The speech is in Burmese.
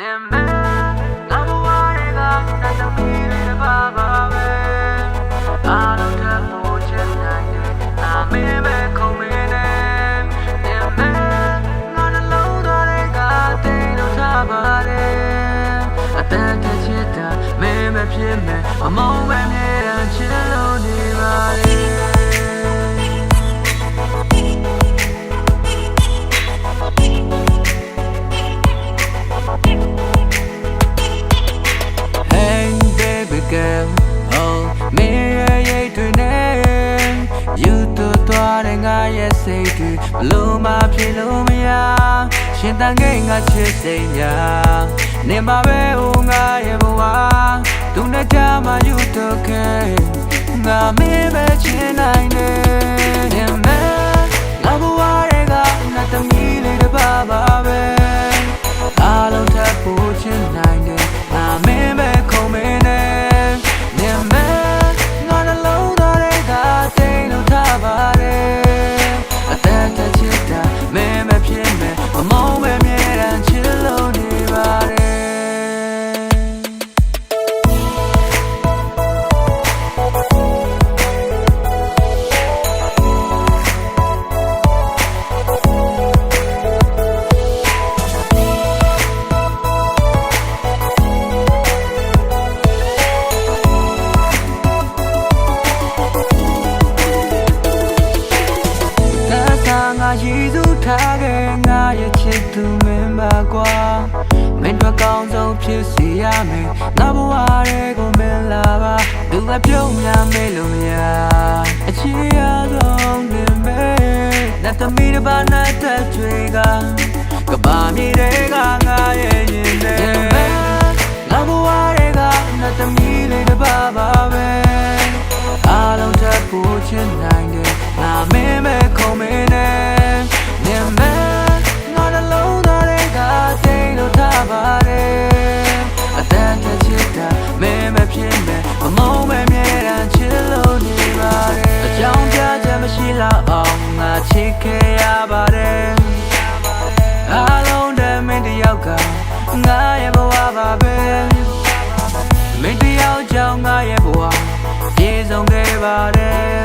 နေမဲငါဘဝတွေကနတ်သမီးတွေတစ်ပါးပါပဲအားလုံးထပ်ဖို့ချင်နိုင်တယ်နာမည်ပဲခုံမင်းနဲ့နေမဲငါနှလုံးသားတွေကတိတ်လို့ထားပါတယ်အတန်တချစ်တာမင်းမဖြစ်မဲ့အမောင်းပဲမြဲတမ်းချစ်လို့နေပါလေ girl oh မင်းရဲ့ရိတ်တွေနဲ့ယူတူသွားတဲ့ငါရဲ့စိတ်တွေဘလို့မှဖြစ်လို့မရရှင်တန်ခဲ့ငါချစ်စိတ်ညာနေမှာပဲဟိုငါရဲ့ဘဝသူနဲ့ကြမှာယူတူခဲ့ငါမင်းပဲချင် ထားခဲ့ငါရဲ့ချစ်သူမင်းပါကွာမင်းတို့ကောင်းဆုံးဖြစ်စီရမယ်ငါဘဝတွေကိုမင်းလာပါသူကပြုံးများမေးလို့မရအချစ်ရဆုံးနေမယ်နတ်သမီးတစ်ပါးနဲ့တက်ချွေကကဘာမြေတွေကငါရဲ့ရင်ထဲငါဘဝ ပါတယ်အားလုံးတည်းမင်းတယောက်ကငါရဲ့ဘဝပါပဲမင်းတယောက်ကြောင့်ငါရဲ့ဘဝပြေဆုံးခဲ့ပါတယ်